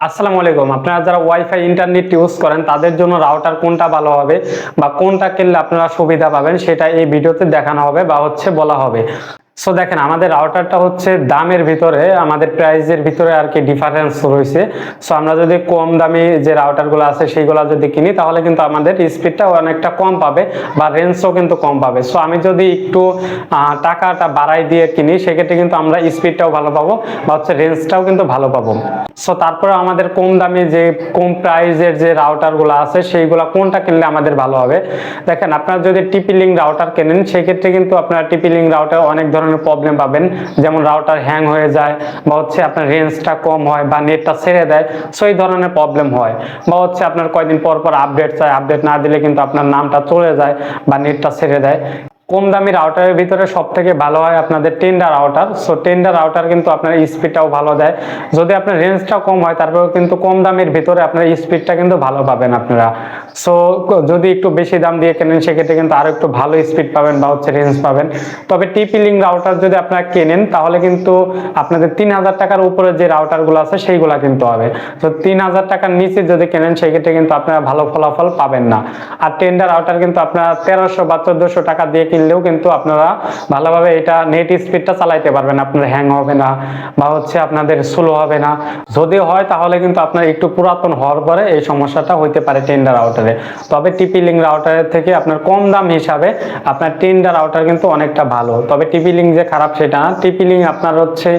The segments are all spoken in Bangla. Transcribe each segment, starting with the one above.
আসসালামু আলাইকুম। আপনারা যারা ওয়াইফাই ইন্টারনেট ইউজ করেন, তাদের জন্য রাউটার কোনটা ভালো হবে বা কোনটা কিনলে আপনারা সুবিধা পাবেন, সেটা এই ভিডিওতে দেখানো হবে বা হচ্ছে বলা হবে। সো দেখেন, আমাদের রাউটারটা হচ্ছে দামের ভিতরে, আমাদের প্রাইসের ভিতরে আর কি ডিফারেন্স রয়েছে। সো আমরা যদি কম দামি যে রাউটারগুলো আছে, সেইগুলো যদি কিনি, তাহলে কিন্তু আমাদের স্পিডটা অনেকটা কম পাবে বা রেঞ্জও কিন্তু কম পাবে। সো আমি যদি একটু টাকাটা বাড়াই দিয়ে কিনি, সেক্ষেত্রে কিন্তু আমরা স্পিডটাও ভালো পাবো বা হচ্ছে রেঞ্জটাও কিন্তু ভালো পাবো। সো তারপরে আমাদের কম দামি যে, কম প্রাইসের যে রাউটারগুলো আছে, সেইগুলো কোনটা কিনলে আমাদের ভালো হবে? দেখেন, আপনারা যদি টিপি লিঙ্ক রাউটার কেনেন, সেক্ষেত্রে কিন্তু আপনারা টিপি লিঙ্ক রাউটার অনেক ধরনের প্রবলেম পাবেন। যেমন রাউটার হ্যাং হয়ে যায় বা হচ্ছে আপনার রেঞ্জটা কম হয় বা নেটটা ছেড়ে দেয় সেই ধরনের প্রবলেম হয়। বা হচ্ছে আপনার কয়েকদিন পর পর আপডেট চায় আপডেট না দিলে কিন্তু আপনার নামটা চলে যায় বা নেটটা ছেড়ে দেয়। কম দামি রাউটারের ভিতরে সব থেকে ভালো হয় আপনাদের Tenda router so Tenda router কিন্তু আপনার স্পিডটাও ভালো দেয়। যদি আপনার রেঞ্জটাও কম হয়, তারপরেও কিন্তু কম দামের ভিতরে আপনার স্পিডটা কিন্তু ভালো পাবেন আপনারা। সো যদি একটু বেশি দাম দিয়ে কেনেন, সেক্ষেত্রে কিন্তু আরও একটু ভালো স্পিড পাবেন বা হচ্ছে রেঞ্জ পাবেন। তবে টিপি লিঙ্ক রাউটার যদি আপনারা কেনেন, তাহলে কিন্তু আপনাদের তিন হাজার টাকার উপরে যে রাউটারগুলো আছে, সেইগুলা কিন্তু হবে। তো তিন হাজার টাকার নিচে যদি কেনেন, সেক্ষেত্রে কিন্তু আপনারা ভালো ফলাফল পাবেন না। আর টেন্ডার রাউটার কিন্তু আপনারা তেরোশো বা চোদ্দশো টাকা দিয়ে কিনলেও কিন্তু আপনারা ভালোভাবে এটা নেট স্পিডটা চালাইতে পারবেন। আপনার হ্যাং হবে না বা হচ্ছে আপনাদের স্লো হবে না। যদি হয় তাহলে কিন্তু আপনার একটু পুরাতন হওয়ার পরে এই সমস্যাটা হইতে পারে টেন্ডার রাউটারে তবে টিপি লিঙ্ক রাউটারের থেকে আপনার কম দাম হিসাবে আপনার টেন্ডার রাউটার কিন্তু অনেকটা ভালো। তবে টিপি লিঙ্ক যে খারাপ সেটা না। টিপি লিঙ্ক আপনার হচ্ছে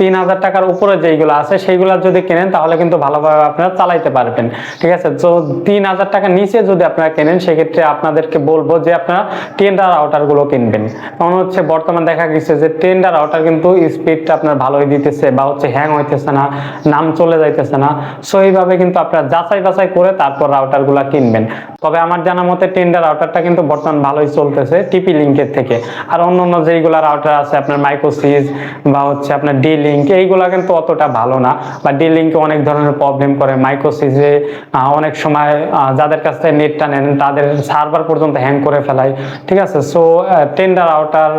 তিন হাজার টাকার উপরে যেইগুলো আছে সেইগুলো যদি কেনেন তাহলে কিন্তু ভালোভাবে আপনারা চালাইতে পারবেন। ঠিক আছে? তো তিন হাজার টাকার নিচে যদি আপনারা কেনেন, সেক্ষেত্রে আপনাদেরকে বলব যে আপনারা টেন্ডার রাউটারগুলো কিনবেন। কারণ হচ্ছে বর্তমান দেখা গেছে যে টেন্ডার রাউটার কিন্তু স্পিডটা আপনার ভালোই দিতেছে বা হচ্ছে হ্যাং হইতেছে না, নাম চলে যাইতেছে না। সো এইভাবে কিন্তু আপনারা যাচাই বাছাই করে তারপর রাউটারগুলা কিনবেন। তবে আমার জানা মতে টেন্ডার রাউটারটা কিন্তু বর্তমান ভালোই চলতেছে টিপি লিঙ্কের থেকে। আর অন্য অন্য যেইগুলা রাউটার আছে আপনার মাইক্রোসিজ বা হচ্ছে আপনার ডি লিঙ্ক এইগুলা কিন্তু অতটা ভালো না। বা ডি লিঙ্কে অনেক ধরনের প্রবলেম করে। মাইক্রোসিজে অনেক সময় যাদের কাছ থেকে নেটটা নেন, তাদের সার্ভার পর্যন্ত হ্যাং করে ফেলায়। ঠিক আছে? সো টেন্ডার আউটার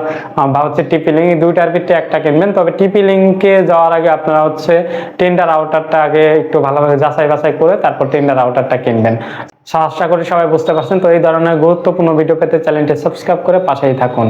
বা হচ্ছে টিপি লিঙ্ক দুইটার ভিতরে একটা কিনবেন। তবে টিপি লিঙ্কে যাওয়ার আগে আপনারা হচ্ছে টেন্ডার আউটারটা আগে একটু ভালোভাবে যাচাই বাছাই করে তারপর টেন্ডার আউটারটা কিনবেন। আশা করি সবাই বুঝতে পারছেন। তো এই ধরনের গুরুত্বপূর্ণ ভিডিও পেতে চ্যানেলটি সাবস্ক্রাইব করে পাশেই থাকুন।